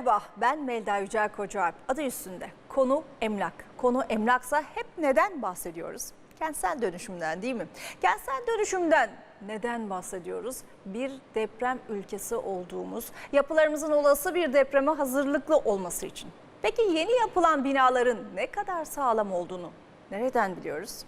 Merhaba. Ben Melda Yücel Kocaalp. Adı üstünde. Konu emlak. Konu emlaksa hep neden bahsediyoruz? Kentsel dönüşümden değil mi? Kentsel dönüşümden neden bahsediyoruz? Bir deprem ülkesi olduğumuz, yapılarımızın olası bir depreme hazırlıklı olması için. Peki yeni yapılan binaların ne kadar sağlam olduğunu nereden biliyoruz?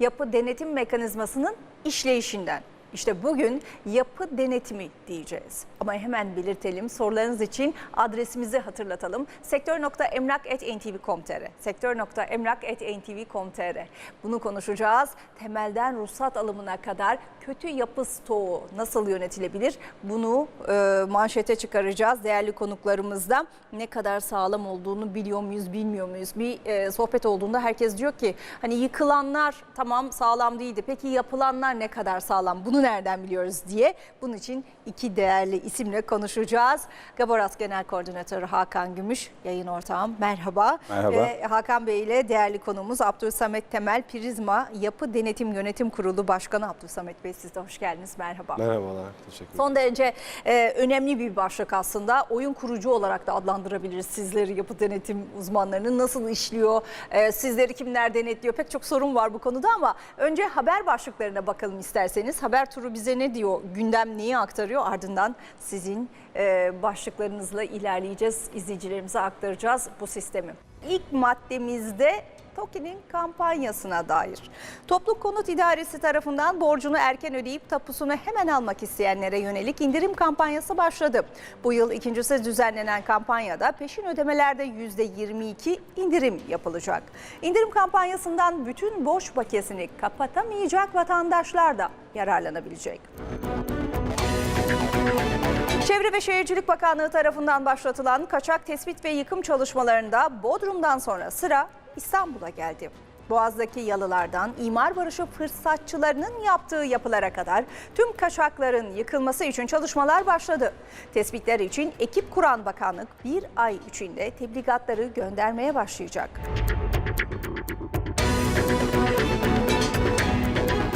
Yapı denetim mekanizmasının işleyişinden. İşte bugün yapı denetimi diyeceğiz. Ama hemen belirtelim sorularınız için adresimizi hatırlatalım. sektör.emlak.ntv.com.tr sektör.emlak.ntv.com.tr Bunu konuşacağız. Temelden ruhsat alımına kadar kötü yapı stoğu nasıl yönetilebilir? Bunu e, manşete çıkaracağız değerli konuklarımızda. Ne kadar sağlam olduğunu biliyor muyuz, bilmiyor muyuz? Bir e, sohbet olduğunda herkes diyor ki hani yıkılanlar tamam sağlam değildi. Peki yapılanlar ne kadar sağlam? Bunu nereden biliyoruz diye. Bunun için iki değerli isimle konuşacağız. Gaboras Genel Koordinatörü Hakan Gümüş, yayın ortağım. Merhaba. Merhaba. Ve Hakan Bey ile değerli konuğumuz Abdülsamet Temel Prizma Yapı Denetim Yönetim Kurulu Başkanı Abdülsamet Bey siz de hoş geldiniz. Merhaba. Merhabalar, teşekkür ederim. Son derece e, önemli bir başlık aslında. Oyun kurucu olarak da adlandırabiliriz sizleri yapı denetim uzmanlarının nasıl işliyor, e, sizleri kimler denetliyor pek çok sorun var bu konuda ama önce haber başlıklarına bakalım isterseniz. Haber turu bize ne diyor, gündem neyi aktarıyor ardından sizin e, başlıklarınızla ilerleyeceğiz, izleyicilerimize aktaracağız bu sistemi. İlk maddemizde TOKİ'nin kampanyasına dair. Toplu Konut İdaresi tarafından borcunu erken ödeyip tapusunu hemen almak isteyenlere yönelik indirim kampanyası başladı. Bu yıl ikincisi düzenlenen kampanyada peşin ödemelerde %22 indirim yapılacak. İndirim kampanyasından bütün borç bakiyesini kapatamayacak vatandaşlar da yararlanabilecek. Çevre ve Şehircilik Bakanlığı tarafından başlatılan kaçak tespit ve yıkım çalışmalarında Bodrum'dan sonra sıra İstanbul'a geldi. Boğaz'daki yalılardan imar barışı fırsatçılarının yaptığı yapılara kadar tüm kaçakların yıkılması için çalışmalar başladı. Tespitler için ekip kuran bakanlık bir ay içinde tebligatları göndermeye başlayacak.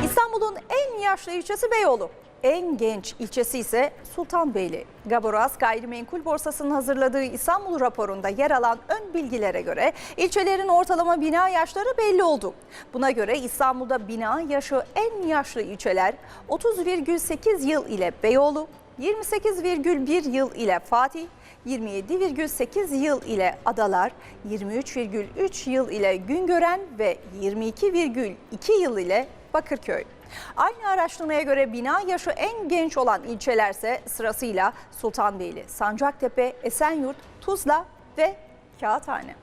İstanbul'un en yaşlı ilçesi Beyoğlu. En genç ilçesi ise Sultanbeyli. Gaboraz Gayrimenkul Borsası'nın hazırladığı İstanbul raporunda yer alan ön bilgilere göre ilçelerin ortalama bina yaşları belli oldu. Buna göre İstanbul'da bina yaşı en yaşlı ilçeler 30,8 yıl ile Beyoğlu, 28,1 yıl ile Fatih, 27,8 yıl ile Adalar, 23,3 yıl ile Güngören ve 22,2 yıl ile Bakırköy. Aynı araştırmaya göre bina yaşı en genç olan ilçelerse sırasıyla Sultanbeyli, Sancaktepe, Esenyurt, Tuzla ve Kağıthane.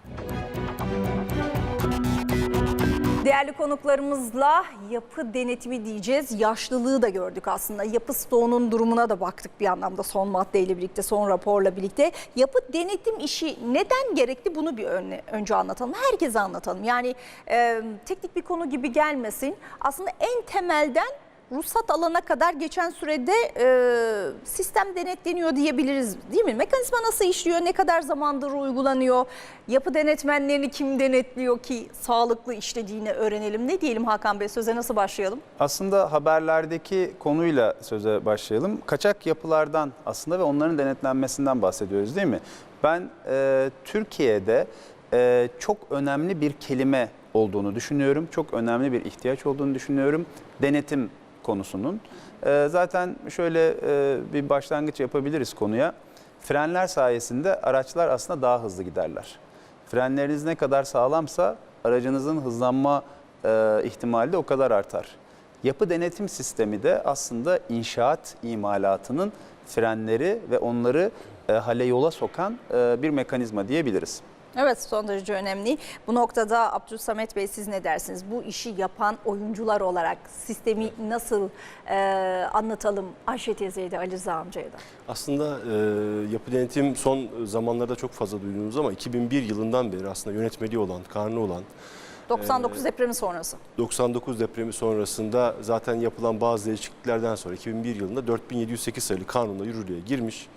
Değerli konuklarımızla yapı denetimi diyeceğiz. Yaşlılığı da gördük aslında. Yapı stoğunun durumuna da baktık bir anlamda son maddeyle birlikte, son raporla birlikte. Yapı denetim işi neden gerekli bunu bir önce, anlatalım. Herkese anlatalım. Yani e, teknik bir konu gibi gelmesin. Aslında en temelden ruhsat alana kadar geçen sürede e, sistem denetleniyor diyebiliriz değil mi? Mekanizma nasıl işliyor, ne kadar zamandır uygulanıyor, yapı denetmenlerini kim denetliyor ki sağlıklı işlediğini öğrenelim. Ne diyelim Hakan Bey söze nasıl başlayalım? Aslında haberlerdeki konuyla söze başlayalım. Kaçak yapılardan aslında ve onların denetlenmesinden bahsediyoruz değil mi? Ben e, Türkiye'de e, çok önemli bir kelime olduğunu düşünüyorum. Çok önemli bir ihtiyaç olduğunu düşünüyorum. Denetim konusunun. E, zaten şöyle e, bir başlangıç yapabiliriz konuya. Frenler sayesinde araçlar aslında daha hızlı giderler. Frenleriniz ne kadar sağlamsa aracınızın hızlanma e, ihtimali de o kadar artar. Yapı denetim sistemi de aslında inşaat imalatının frenleri ve onları e, hale yola sokan e, bir mekanizma diyebiliriz. Evet son derece önemli. Bu noktada Abdülsamet Bey siz ne dersiniz? Bu işi yapan oyuncular olarak sistemi nasıl e, anlatalım Ayşe teyzeye de Ali Rıza amcaya da? Aslında e, yapı denetim son zamanlarda çok fazla duyduğumuz ama 2001 yılından beri aslında yönetmeliği olan, karnı olan 99 depremi sonrası. 99 depremi sonrasında zaten yapılan bazı değişikliklerden sonra 2001 yılında 4708 sayılı kanunla yürürlüğe girmiş.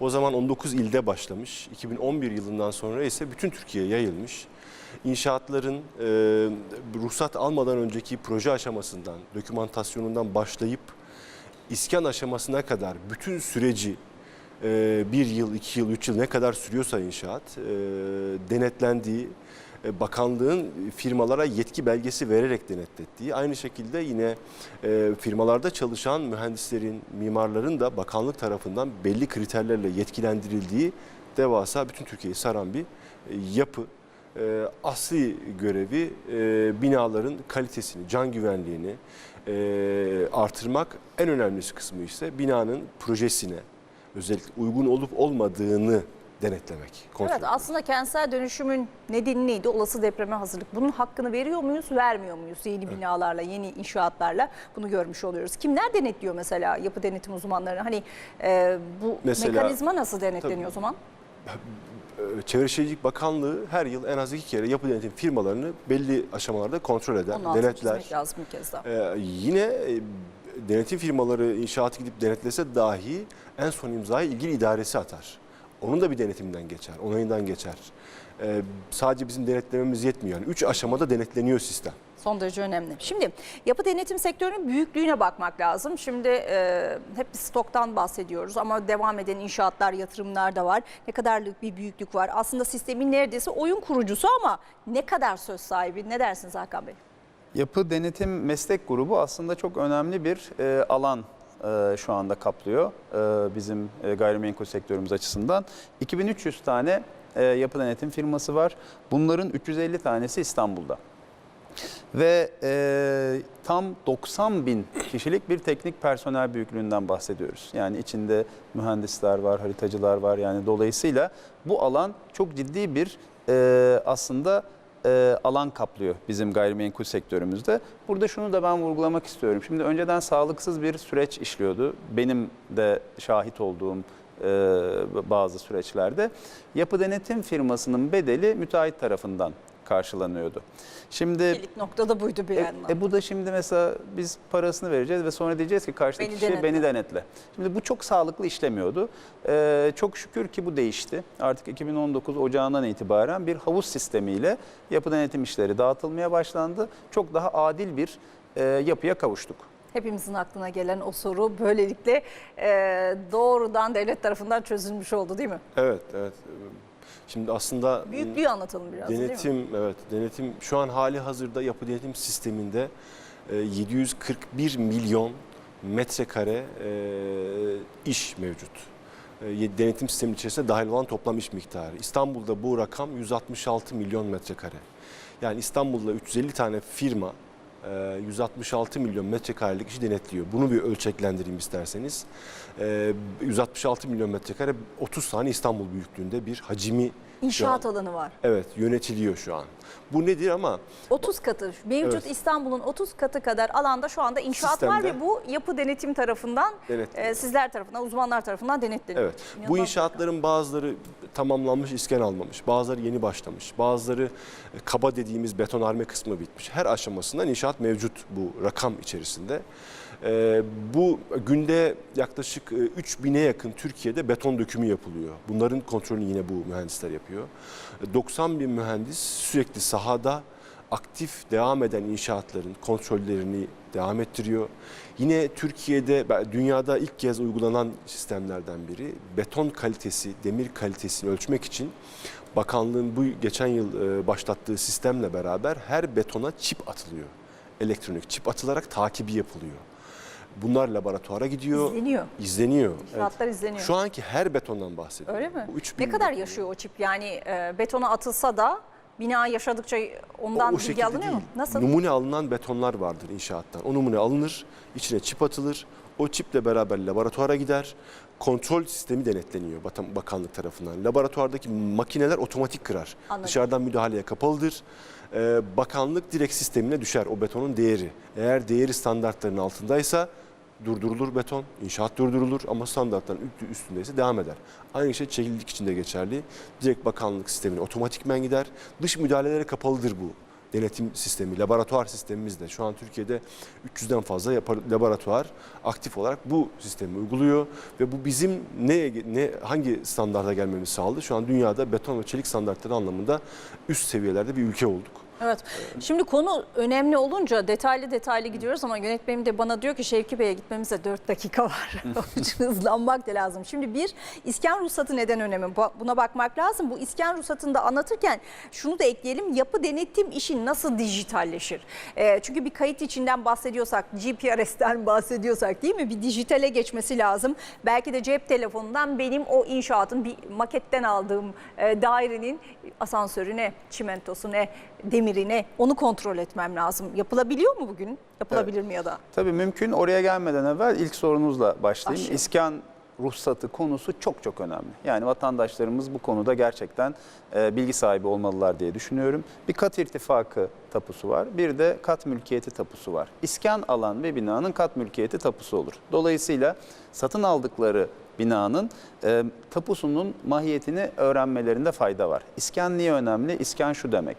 O zaman 19 ilde başlamış. 2011 yılından sonra ise bütün Türkiye'ye yayılmış. İnşaatların e, ruhsat almadan önceki proje aşamasından, dokümantasyonundan başlayıp iskan aşamasına kadar bütün süreci e, bir yıl, iki yıl, üç yıl ne kadar sürüyorsa inşaat e, denetlendiği, bakanlığın firmalara yetki belgesi vererek denetlettiği, aynı şekilde yine e, firmalarda çalışan mühendislerin, mimarların da bakanlık tarafından belli kriterlerle yetkilendirildiği devasa bütün Türkiye'yi saran bir e, yapı. E, asli görevi e, binaların kalitesini, can güvenliğini e, artırmak. En önemlisi kısmı ise binanın projesine özellikle uygun olup olmadığını denetlemek, kontrol Evet aslında kentsel dönüşümün nedeni neydi? Olası depreme hazırlık. Bunun hakkını veriyor muyuz, vermiyor muyuz? Yeni binalarla, yeni inşaatlarla bunu görmüş oluyoruz. Kimler denetliyor mesela yapı denetim uzmanları? Hani e, bu Mesela- mekanizma nasıl denetleniyor o zaman? Ee, Çevre Şehircilik Bakanlığı her yıl en az iki kere yapı denetim firmalarını belli aşamalarda kontrol eder, altını denetler. lazım bir kez daha. Ee, yine e, denetim firmaları inşaatı gidip denetlese dahi en son imzayı ilgili idaresi atar. Onun da bir denetiminden geçer, onayından geçer. Ee, sadece bizim denetlememiz yetmiyor. Yani üç aşamada denetleniyor sistem. Son derece önemli. Şimdi yapı denetim sektörünün büyüklüğüne bakmak lazım. Şimdi e, hep stoktan bahsediyoruz ama devam eden inşaatlar, yatırımlar da var. Ne kadarlık bir büyüklük var. Aslında sistemin neredeyse oyun kurucusu ama ne kadar söz sahibi? Ne dersiniz Hakan Bey? Yapı Denetim Meslek Grubu aslında çok önemli bir e, alan e, şu anda kaplıyor e, bizim e, gayrimenkul sektörümüz açısından. 2300 tane e, yapı denetim firması var. Bunların 350 tanesi İstanbul'da. Ve e, tam 90 bin kişilik bir teknik personel büyüklüğünden bahsediyoruz. Yani içinde mühendisler var, haritacılar var. Yani dolayısıyla bu alan çok ciddi bir e, aslında e, alan kaplıyor bizim gayrimenkul sektörümüzde. Burada şunu da ben vurgulamak istiyorum. Şimdi önceden sağlıksız bir süreç işliyordu. Benim de şahit olduğum e, bazı süreçlerde. Yapı denetim firmasının bedeli müteahhit tarafından karşılanıyordu. Şimdi İlk noktada buydu bir e, yandan. e bu da şimdi mesela biz parasını vereceğiz ve sonra diyeceğiz ki karşıdaki Beni kişi denetle. beni denetle. Şimdi bu çok sağlıklı işlemiyordu. Ee, çok şükür ki bu değişti. Artık 2019 Ocağı'ndan itibaren bir havuz sistemiyle yapı denetim işleri dağıtılmaya başlandı. Çok daha adil bir e, yapıya kavuştuk. Hepimizin aklına gelen o soru böylelikle e, doğrudan devlet tarafından çözülmüş oldu değil mi? Evet, evet. Şimdi aslında Büyüklüğü anlatalım biraz değil mi? Denetim evet denetim şu an hali hazırda yapı denetim sisteminde e, 741 milyon metrekare e, iş mevcut. E, Denetim sistemi içerisinde dahil olan toplam iş miktarı. İstanbul'da bu rakam 166 milyon metrekare. Yani İstanbul'da 350 tane firma e, 166 milyon metrekarelik işi denetliyor. Bunu bir ölçeklendireyim isterseniz. E, 166 milyon metrekare 30 tane İstanbul büyüklüğünde bir hacmi şu İnşaat an. alanı var. Evet yönetiliyor şu an. Bu nedir ama 30 katı mevcut Evet. İstanbul'un 30 katı kadar alanda şu anda inşaat var Sistemde. ve bu yapı denetim tarafından e, sizler tarafından uzmanlar tarafından denetleniyor. evet bu inşaatların bazıları tamamlanmış iskan almamış. Bazıları yeni başlamış. Bazıları e, kaba dediğimiz betonarme kısmı bitmiş. Her aşamasından inşaat mevcut bu rakam içerisinde. E, bu günde yaklaşık e, 3000'e yakın Türkiye'de beton dökümü yapılıyor. Bunların kontrolünü yine bu mühendisler yapıyor. E, 90 bin mühendis sürekli sahada aktif devam eden inşaatların kontrollerini devam ettiriyor. Yine Türkiye'de, dünyada ilk kez uygulanan sistemlerden biri beton kalitesi, demir kalitesini ölçmek için bakanlığın bu geçen yıl e, başlattığı sistemle beraber her betona çip atılıyor. Elektronik çip atılarak takibi yapılıyor. Bunlar laboratuvara gidiyor, İzleniyor. izleniyor. İnşaatlar izleniyor. Şu anki her betondan bahsediyorum. Öyle mi? Bu 3000 Ne kadar yaşıyor o çip? Yani e, betona atılsa da bina yaşadıkça ondan O- o bilgi alınıyor mu? değil. Nasıl? Numune alınan betonlar vardır inşaattan. O numune alınır, içine çip atılır. O çiple beraber laboratuvara gider. Kontrol sistemi denetleniyor bakanlık tarafından. Laboratuvardaki makineler otomatik kırar. Anladım. Dışarıdan müdahaleye kapalıdır. Ee, bakanlık direkt sistemine düşer o betonun değeri. Eğer değeri standartların altındaysa durdurulur beton, inşaat durdurulur ama standartların üstü- üstündeyse devam eder. Aynı şey çekildik için de geçerli. Direkt bakanlık sistemine otomatikmen gider. Dış müdahalelere kapalıdır bu denetim sistemi, laboratuvar sistemimiz de. Şu an Türkiye'de 300'den fazla laboratuvar aktif olarak bu sistemi uyguluyor ve bu bizim ne ne hangi standarda gelmemizi sağladı? Şu an dünyada beton ve çelik standartları anlamında üst seviyelerde bir ülke olduk. Evet. Şimdi konu önemli olunca detaylı detaylı gidiyoruz ama yönetmenim de bana diyor ki Şevki Bey'e gitmemize 4 dakika var. Onun için hızlanmak da lazım. Şimdi bir iskan ruhsatı neden önemli? Bu- Buna bakmak lazım. Bu iskan ruhsatını da anlatırken şunu da ekleyelim. Yapı denetim işi nasıl dijitalleşir? Ee, çünkü bir kayıt içinden bahsediyorsak, GPRS'ten bahsediyorsak değil mi? Bir dijitale geçmesi lazım. Belki de cep telefonundan benim o inşaatın bir maketten aldığım e, dairenin asansörüne, çimentosuna, demirine onu kontrol etmem lazım. Yapılabiliyor mu bugün? Yapılabilir mi ya da? Tabii mümkün. Oraya gelmeden evvel ilk sorunuzla başlayayım. Başlayalım. İskan ruhsatı konusu çok çok önemli. Yani vatandaşlarımız bu konuda gerçekten e, bilgi sahibi olmalılar diye düşünüyorum. Bir kat irtifakı tapusu var. Bir de kat mülkiyeti tapusu var. İskan alan ve binanın kat mülkiyeti tapusu olur. Dolayısıyla satın aldıkları binanın e, tapusunun mahiyetini öğrenmelerinde fayda var. İskan niye önemli? İskan şu demek.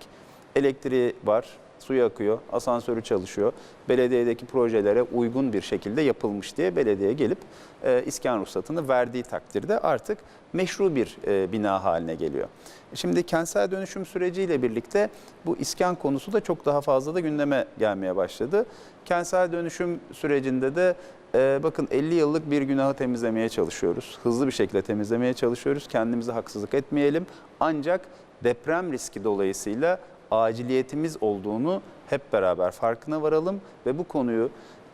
Elektriği var, suyu akıyor, asansörü çalışıyor. Belediyedeki projelere uygun bir şekilde yapılmış diye belediye gelip e, iskan ruhsatını verdiği takdirde artık meşru bir e, bina haline geliyor. Şimdi kentsel dönüşüm süreciyle birlikte bu iskan konusu da çok daha fazla da gündeme gelmeye başladı. Kentsel dönüşüm sürecinde de e, bakın 50 yıllık bir günahı temizlemeye çalışıyoruz. Hızlı bir şekilde temizlemeye çalışıyoruz. Kendimize haksızlık etmeyelim. Ancak deprem riski dolayısıyla aciliyetimiz olduğunu hep beraber farkına varalım ve bu konuyu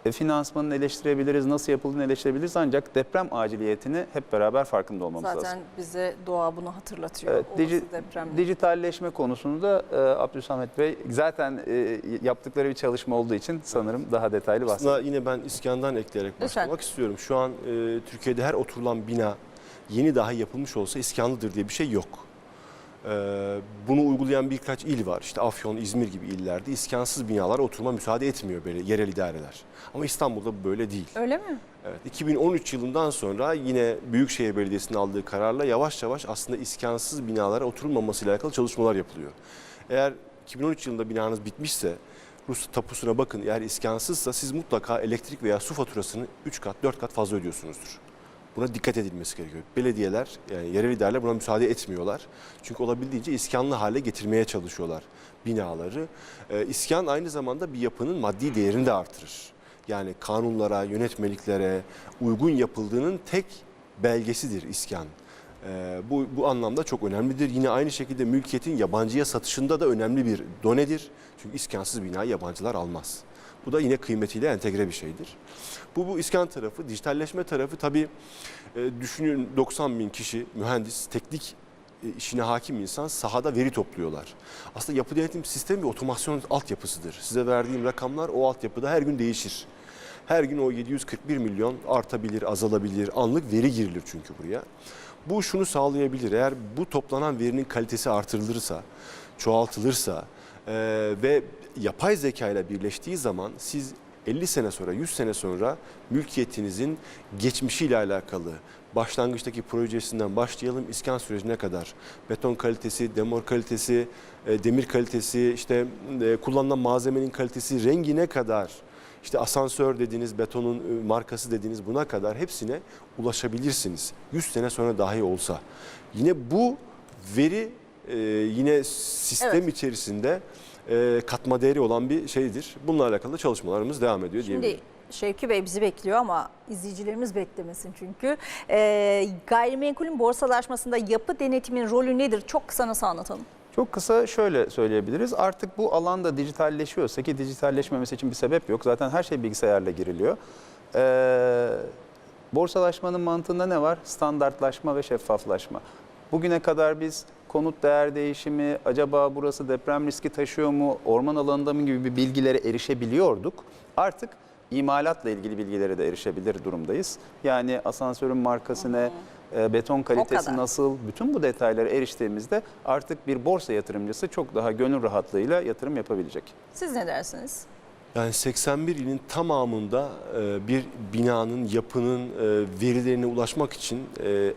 e, finansmanını eleştirebiliriz, nasıl yapıldığını eleştirebiliriz ancak deprem aciliyetini hep beraber farkında olmamız lazım. Zaten bize doğa bunu hatırlatıyor. Evet, diji- depremde. dijitalleşme konusunu da e, Abdülsamet Bey zaten e, yaptıkları bir çalışma olduğu için sanırım daha detaylı bahsediyor. Aslında yine ben iskandan ekleyerek Lütfen. başlamak istiyorum. Şu an e, Türkiye'de her oturulan bina yeni dahi yapılmış olsa iskanlıdır diye bir şey yok. E, bunu uygulayan birkaç il var. İşte Afyon, İzmir gibi illerde iskansız binalar oturma müsaade etmiyor böyle yerel idareler. Ama İstanbul'da bu böyle değil. Öyle mi? Evet, 2013 yılından sonra yine Büyükşehir Belediyesi'nin aldığı kararla yavaş yavaş aslında iskansız binalara oturulmamasıyla alakalı çalışmalar yapılıyor. Eğer 2013 yılında binanız bitmişse Rus tapusuna bakın eğer iskansızsa siz mutlaka elektrik veya su faturasını 3 kat 4 kat fazla ödüyorsunuzdur. Buna dikkat edilmesi gerekiyor. Belediyeler yani yerel idareler buna müsaade etmiyorlar. Çünkü olabildiğince iskanlı hale getirmeye çalışıyorlar binaları. Ee, iskan aynı zamanda bir yapının maddi değerini de artırır. Yani kanunlara, yönetmeliklere uygun yapıldığının tek belgesidir iskan. Ee, bu, bu anlamda çok önemlidir. Yine aynı şekilde mülkiyetin yabancıya satışında da önemli bir donedir. Çünkü iskansız binayı yabancılar almaz. Bu da yine kıymetiyle entegre bir şeydir. Bu bu iskan tarafı, dijitalleşme tarafı tabii e, düşünün 90 bin kişi mühendis, teknik e, işine hakim insan sahada veri topluyorlar. Aslında yapı denetim sistemi bir otomasyon altyapısıdır. Size verdiğim rakamlar o altyapıda her gün değişir. Her gün o 741 milyon artabilir, azalabilir. Anlık veri girilir çünkü buraya. Bu şunu sağlayabilir. Eğer bu toplanan verinin kalitesi artırılırsa, çoğaltılırsa ve yapay zeka ile birleştiği zaman siz 50 sene sonra, 100 sene sonra mülkiyetinizin geçmişiyle alakalı başlangıçtaki projesinden başlayalım iskan sürecine kadar beton kalitesi, demor kalitesi, e, demir kalitesi, işte e, kullanılan malzemenin kalitesi, rengine kadar işte asansör dediğiniz, betonun e, markası dediğiniz buna kadar hepsine ulaşabilirsiniz. 100 sene sonra dahi olsa. Yine bu veri e, yine sistem Evet. içerisinde e, katma değeri olan bir şeydir. Bununla alakalı çalışmalarımız devam ediyor diyebilirim. Şimdi Şevki Bey bizi bekliyor ama izleyicilerimiz beklemesin çünkü. Ee, gayrimenkulün borsalaşmasında yapı denetimin rolü nedir? Çok kısa nasıl anlatalım? Çok kısa şöyle söyleyebiliriz. Artık bu alanda dijitalleşiyorsa ki dijitalleşmemesi için bir sebep yok. Zaten her şey bilgisayarla giriliyor. Ee, borsalaşmanın mantığında ne var? Standartlaşma ve şeffaflaşma. Bugüne kadar biz konut değer değişimi, acaba burası deprem riski taşıyor mu, orman alanında mı gibi bir bilgilere erişebiliyorduk. Artık imalatla ilgili bilgilere de erişebilir durumdayız. Yani asansörün markası ne, e, beton kalitesi nasıl, bütün bu detaylara eriştiğimizde artık bir borsa yatırımcısı çok daha gönül rahatlığıyla yatırım yapabilecek. Siz ne dersiniz? Yani 81 ilin tamamında e, bir binanın, yapının e, verilerine ulaşmak için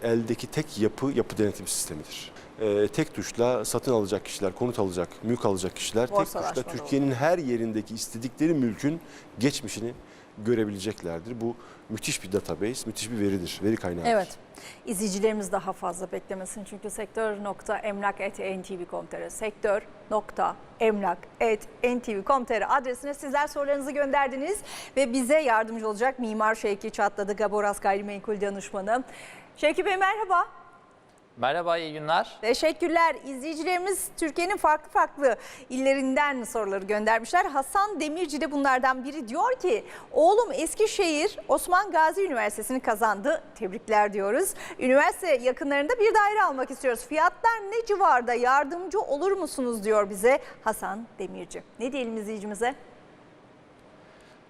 eldeki tek yapı yapı denetim sistemidir. E, Tek tuşla satın alacak kişiler, konut alacak, mülk alacak kişiler tek tuşla Türkiye'nin her yerindeki istedikleri mülkün geçmişini görebileceklerdir. Bu müthiş bir database, müthiş bir veridir, veri kaynağıdır. Evet. İzleyicilerimiz daha fazla beklemesin çünkü sektör.emlak.ntv.com.tr sektör.emlak.ntv.com.tr adresine sizler sorularınızı gönderdiniz ve bize yardımcı olacak Mimar Şevki Çatladı Gaboras Gayrimenkul Danışmanı. Şevki Bey merhaba. Merhaba, iyi günler. Teşekkürler. İzleyicilerimiz Türkiye'nin farklı farklı illerinden soruları göndermişler. Hasan Demirci de bunlardan biri diyor ki oğlum Eskişehir Osman Gazi Üniversitesi'ni kazandı. Tebrikler diyoruz. Üniversite yakınlarında bir daire almak istiyoruz. Fiyatlar ne civarda yardımcı olur musunuz diyor bize Hasan Demirci. Ne diyelim izleyicimize?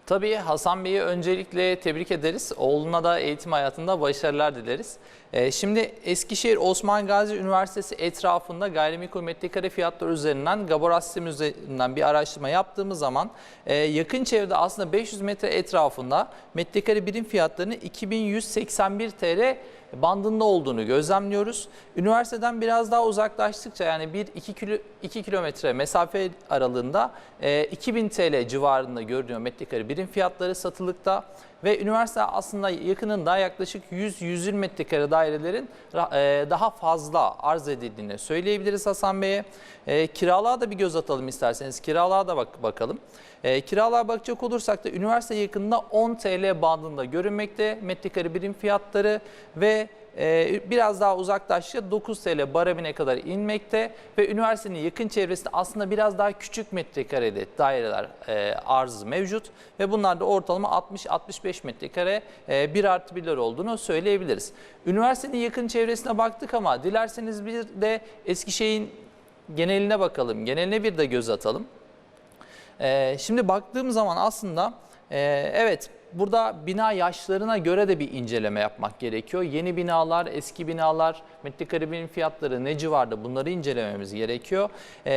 Tabii Hasan Bey'i öncelikle tebrik ederiz. Oğluna da eğitim hayatında başarılar dileriz. Ee, şimdi Eskişehir Osman Gazi Üniversitesi etrafında gayrimenkul metrekare fiyatları üzerinden Gabor sistemi üzerinden bir araştırma yaptığımız zaman e, yakın çevrede aslında 500 metre etrafında metrekare birim fiyatlarını 2181 TL bandında olduğunu gözlemliyoruz. Üniversiteden biraz daha uzaklaştıkça yani 1-2 kilo, 2 kilometre mesafe aralığında e, 2000 TL civarında görünüyor metrekare birim fiyatları satılıkta. Ve üniversite aslında yakınında yaklaşık 100-120 metrekare dairelerin e, daha fazla arz edildiğini söyleyebiliriz Hasan Bey'e. E, kiralığa da bir göz atalım isterseniz. Kiralığa da bak bakalım. E, kiralığa bakacak olursak da üniversite yakınında 10 TL bandında görünmekte metrekare birim fiyatları ve biraz daha uzaklaştıkça 9 TL baremine kadar inmekte ve üniversitenin yakın çevresinde aslında biraz daha küçük metrekareli daireler e, arzı mevcut ve bunlar da ortalama 60-65 metrekare e, 1 artı 1'ler olduğunu söyleyebiliriz. Üniversitenin yakın çevresine baktık ama dilerseniz bir de Eskişehir'in geneline bakalım, geneline bir de göz atalım. Ee, şimdi baktığım zaman aslında e, evet burada bina yaşlarına göre de bir inceleme yapmak gerekiyor. Yeni binalar, eski binalar, metrekare birim fiyatları ne civarda bunları incelememiz gerekiyor. Ee,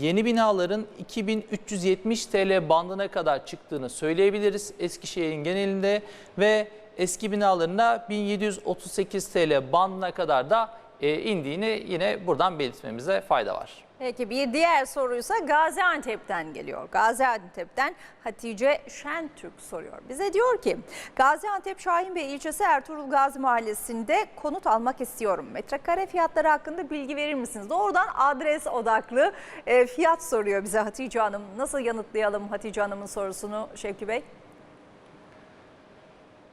yeni binaların 2370 TL bandına kadar çıktığını söyleyebiliriz Eskişehir'in genelinde ve eski binalarında 1738 TL bandına kadar da e, indiğini yine buradan belirtmemize fayda var. Peki bir diğer soruysa Gaziantep'ten geliyor. Gaziantep'ten Hatice Şentürk soruyor. Bize diyor ki Gaziantep Şahinbey ilçesi Ertuğrul Gazi Mahallesi'nde konut almak istiyorum. Metrekare fiyatları hakkında bilgi verir misiniz? Doğrudan adres odaklı e, fiyat soruyor bize Hatice Hanım. Nasıl yanıtlayalım Hatice Hanım'ın sorusunu Şevki Bey?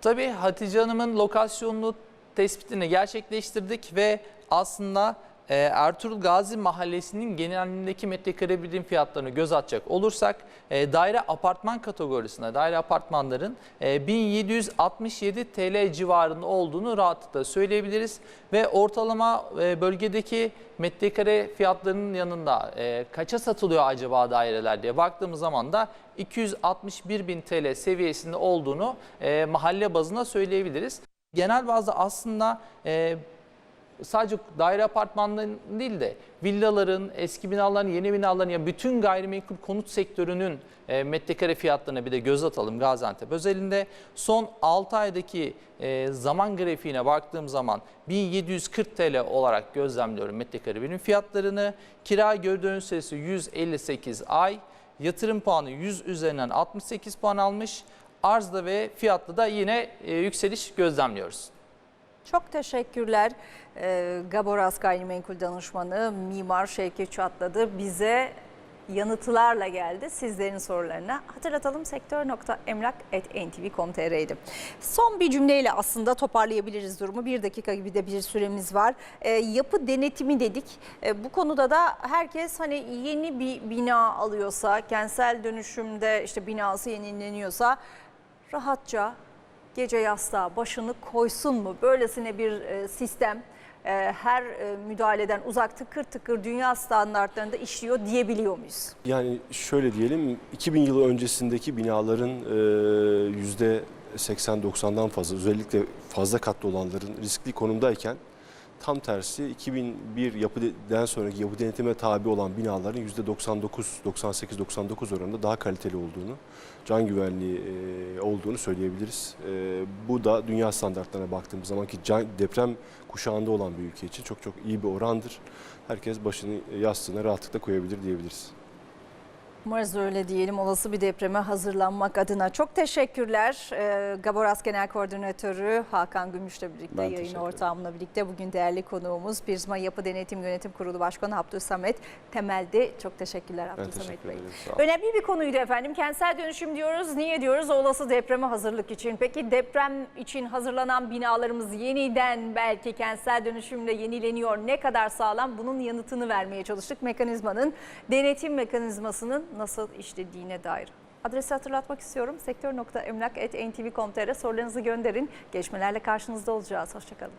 Tabii Hatice Hanım'ın lokasyonunu tespitini gerçekleştirdik ve aslında e, Ertuğrul Gazi Mahallesi'nin genelindeki metrekare birim fiyatlarını göz atacak olursak e, daire apartman kategorisinde daire apartmanların e, 1767 TL civarında olduğunu rahatlıkla söyleyebiliriz ve ortalama e, bölgedeki metrekare fiyatlarının yanında e, kaça satılıyor acaba daireler diye baktığımız zaman da 261 bin TL seviyesinde olduğunu e, mahalle bazında söyleyebiliriz. Genel bazda aslında e, sadece daire apartmanların değil de villaların, eski binaların, yeni binaların ya bütün gayrimenkul konut sektörünün e, metrekare fiyatlarına bir de göz atalım Gaziantep özelinde. Son 6 aydaki e, zaman grafiğine baktığım zaman 1740 TL olarak gözlemliyorum metrekare birim fiyatlarını. Kira geri dönüş süresi 158 ay. Yatırım puanı 100 üzerinden 68 puan almış. Arzda ve fiyatta da yine e, yükseliş gözlemliyoruz. Çok teşekkürler. Ee, Gaboras Gayrimenkul Danışmanı Mimar Şevki Çatladı bize yanıtlarla geldi sizlerin sorularına. Hatırlatalım sektör.emlak.ntv.com.tr'ydi. Son bir cümleyle aslında toparlayabiliriz durumu. Bir dakika gibi de bir süremiz var. Ee, yapı denetimi dedik. Ee, bu konuda da herkes hani yeni bir bina alıyorsa, kentsel dönüşümde işte binası yenileniyorsa rahatça gece yastığa başını koysun mu? Böylesine bir e, sistem e, her e, müdahaleden uzak tıkır tıkır dünya standartlarında işliyor diyebiliyor muyuz? Yani şöyle diyelim 2000 yılı öncesindeki binaların yüzde 80-90'dan fazla özellikle fazla katlı olanların riskli konumdayken tam tersi 2001 yapıdan sonraki yapı denetime tabi olan binaların yüzde 99, 98-99 oranında daha kaliteli olduğunu, can güvenliği olduğunu söyleyebiliriz. Bu da dünya standartlarına baktığımız zaman ki deprem kuşağında olan bir ülke için çok çok iyi bir orandır. Herkes başını yastığına rahatlıkla koyabilir diyebiliriz. Umarız öyle diyelim olası bir depreme hazırlanmak adına. Çok teşekkürler. Ee, Gaboras Genel Koordinatörü Hakan Gümüş'le birlikte, Ben yayın ortağımla birlikte bugün değerli konuğumuz Birzma Yapı Denetim Yönetim Kurulu Başkanı Abdülsamet Temel'di. Çok teşekkürler Abdülsamet Bey. Önemli bir konuydu efendim. Kentsel dönüşüm diyoruz. Niye diyoruz? Olası depreme hazırlık için. Peki deprem için hazırlanan binalarımız yeniden belki kentsel dönüşümle yenileniyor. Ne kadar sağlam? Bunun yanıtını vermeye çalıştık. Mekanizmanın, denetim mekanizmasının nasıl işlediğine dair. Adresi hatırlatmak istiyorum. Sektör.emlak.ntv.com.tr sorularınızı gönderin. Gelişmelerle karşınızda olacağız. Hoşçakalın.